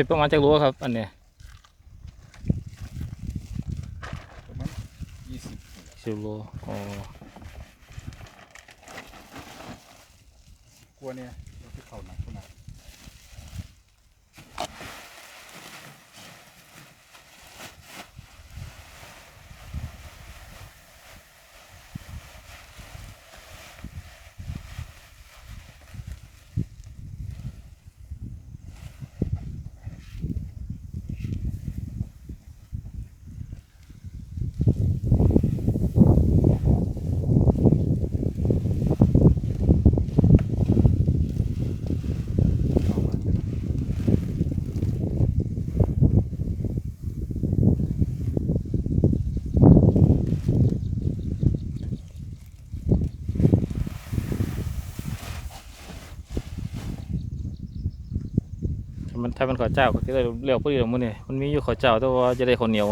ส่ประมาณจากรั้วครับ อันเนี้ยประมาณยี่สิบสิบโลอ๋อกลัวเนี่ยเราไปเขาหนัก มันถ้ามันข้าวเจ้าก็จะได้เลี้ยวพอดีหรอกมื้อนี่มันมีอยู่ข้าวเจ้าแต่ว่าจะได้ข้าวเหนียว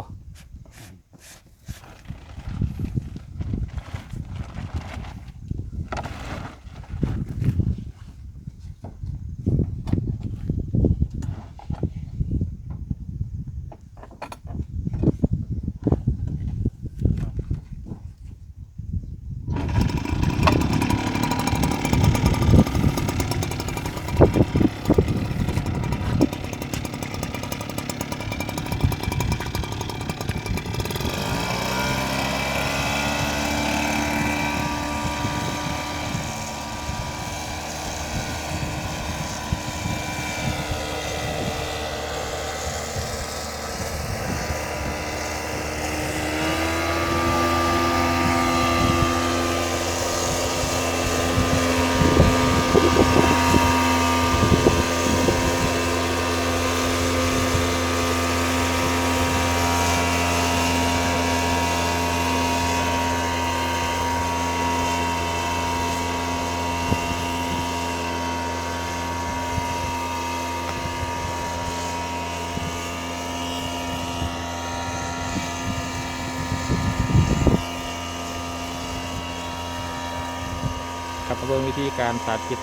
ครับเบิ่งวิธีการสาธิต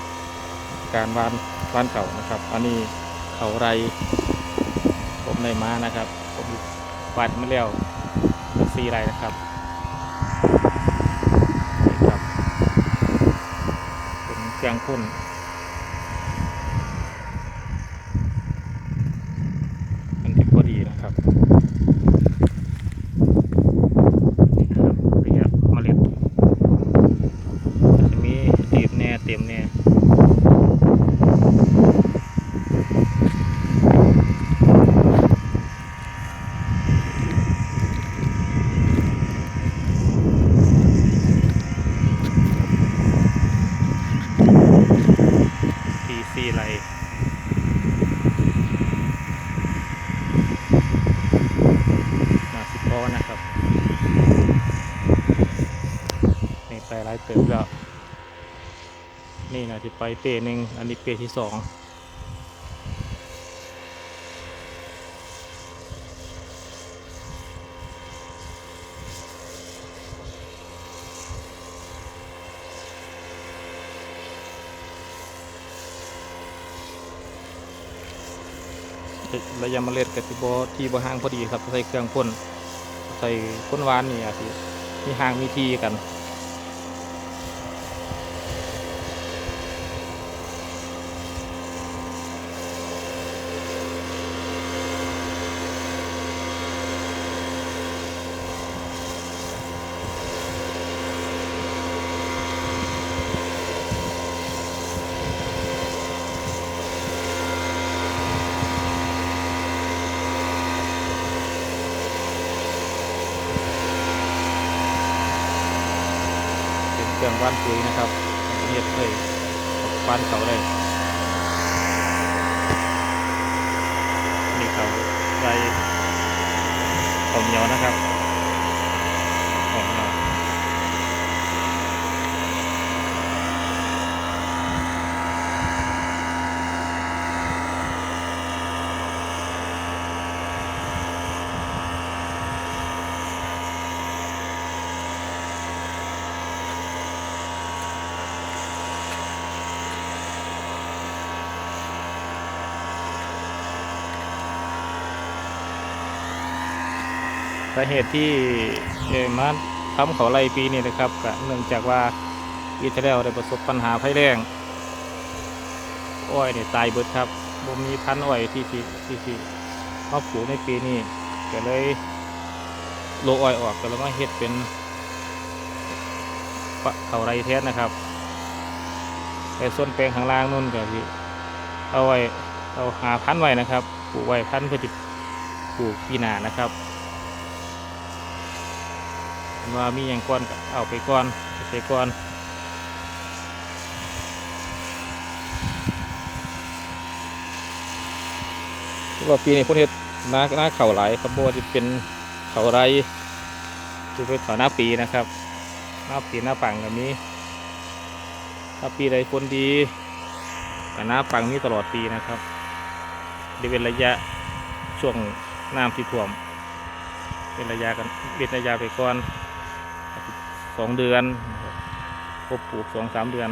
การวานวานเข่านะครับ อันนี้เขาไรผมในม้านะครับ ผมวาดมาแล้วสี่ไรนะครับนี่ครับเป็นเครื่องพ่นมันที่พอดีนะครับนี่ครับนี่ครับเมล็ด จะมีตีบแน่เต็มแน่ ทีไรมาสิบล้อนะครับนี่ไปไล่เติมแล้วนี่นะที่ไปเปหนึ่งอันนี้เปที่สอง ระยะเมล็ดกับที่บที่บห่างพอดีครับใส่เครื่องพ่นใส่พ่นหวานนี่อาจสิมีห่างมีทีกัน รื่องว่านปุ๋ยนะครับเฮ็ดเลยว่านเขาเลยนี่เขาใส่ผมเหนียวนะครับผมเหนียว สาเหตุที่มาทำเขาไรปีนี้นะครับก็เนื่องจากว่าปีที่แล้วได้ประสบปัญหาภัยแรงอ้อยเนี่ยตายเบิดครับบ่มีพันอ้อยที่ที่ที่ที่มาปลูกในปีนี้ก็เลยโลอ้อยออกก็เลยมาเฮ็ดเป็นเขาไรแทนนะครับแต่ส่วนแปลงข้างล่างนู่นก็สิเอาไว้เอาหาพันไว้นะครับปลูกไว้พันเพื่อจะปลูกปีหน้านะครับ ว่ามีอย่างก่อนเอาไปก่อนไปก่อนว่าปีนี้คนเฮ็ดนาหน้าเข่าหลครับบ่ว่าจะเป็นเข่าไรจะเป็นเข่าหน้าปีนะครับหน้าปีหน้าปังแบบนี้ ถ้าปีใดฝนดีกับหน้าปังนี้ตลอดปีนะครับจะเป็นระยะช่วงน้ำที่ท่วม เป็นระยะกันเป็นระยะไปก่อน สองเดือนครบปลูกสองสามเดือน